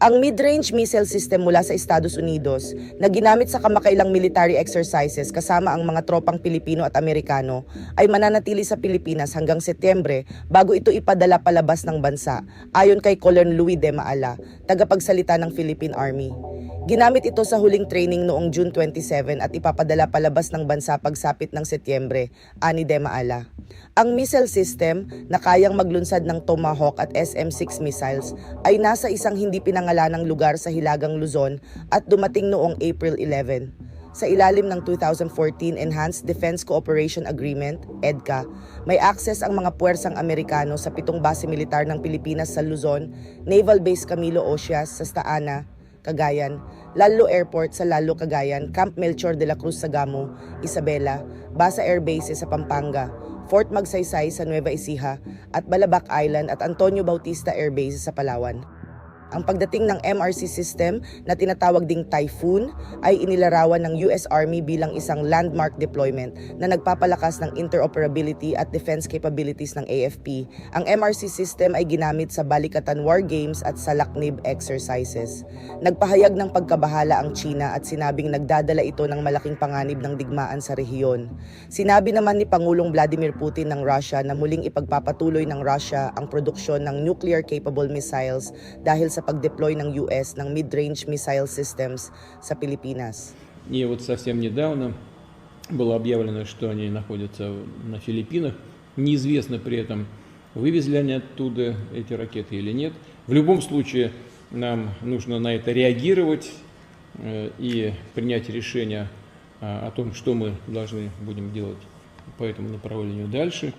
Ang mid-range missile system mula sa Estados Unidos na ginamit sa kamakailang military exercises kasama ang mga tropang Pilipino at Amerikano ay mananatili sa Pilipinas hanggang Setyembre bago ito ipadala palabas ng bansa ayon kay Colonel Louis De Maala, tagapagsalita ng Philippine Army. Ginamit ito sa huling training noong June 27 at ipapadala palabas ng bansa pagsapit ng Setyembre, ani De Maala. Ang missile system na kayang maglunsad ng Tomahawk at SM-6 missiles ay nasa isang hindi pinangalanang lugar sa Hilagang Luzon at dumating noong April 11. Sa ilalim ng 2014 Enhanced Defense Cooperation Agreement, EDCA, may access ang mga puwersang Amerikano sa pitong base militar ng Pilipinas sa Luzon, Naval Base Camilo Ocias sa Staana, Cagayan, Lalo Airport sa Lalo Cagayan, Camp Melchor de la Cruz sa Gamo, Isabela, Basa Air Base sa Pampanga, Fort Magsaysay sa Nueva Ecija at Balabac Island at Antonio Bautista Air Base sa Palawan. Ang pagdating ng MRC system na tinatawag ding Typhoon ay inilarawan ng US Army bilang isang landmark deployment na nagpapalakas ng interoperability at defense capabilities ng AFP. Ang MRC system ay ginamit sa Balikatan War Games at sa Laknib exercises. Nagpahayag ng pagkabahala ang China at sinabing nagdadala ito ng malaking panganib ng digmaan sa rehiyon. Sinabi naman ni Pangulong Vladimir Putin ng Russia na muling ipagpapatuloy ng Russia ang produksyon ng nuclear-capable missiles dahil sa pag-deploy ng US ng mid-range missile systems sa Pilipinas. И вот совсем недавно было объявлено, что они находятся на Филиппинах. Неизвестно при этом, вывезли они оттуда эти ракеты или нет. В любом случае, нам нужно на это реагировать э, и принять решение а, о том, что мы должны будем делать по этому направлению дальше.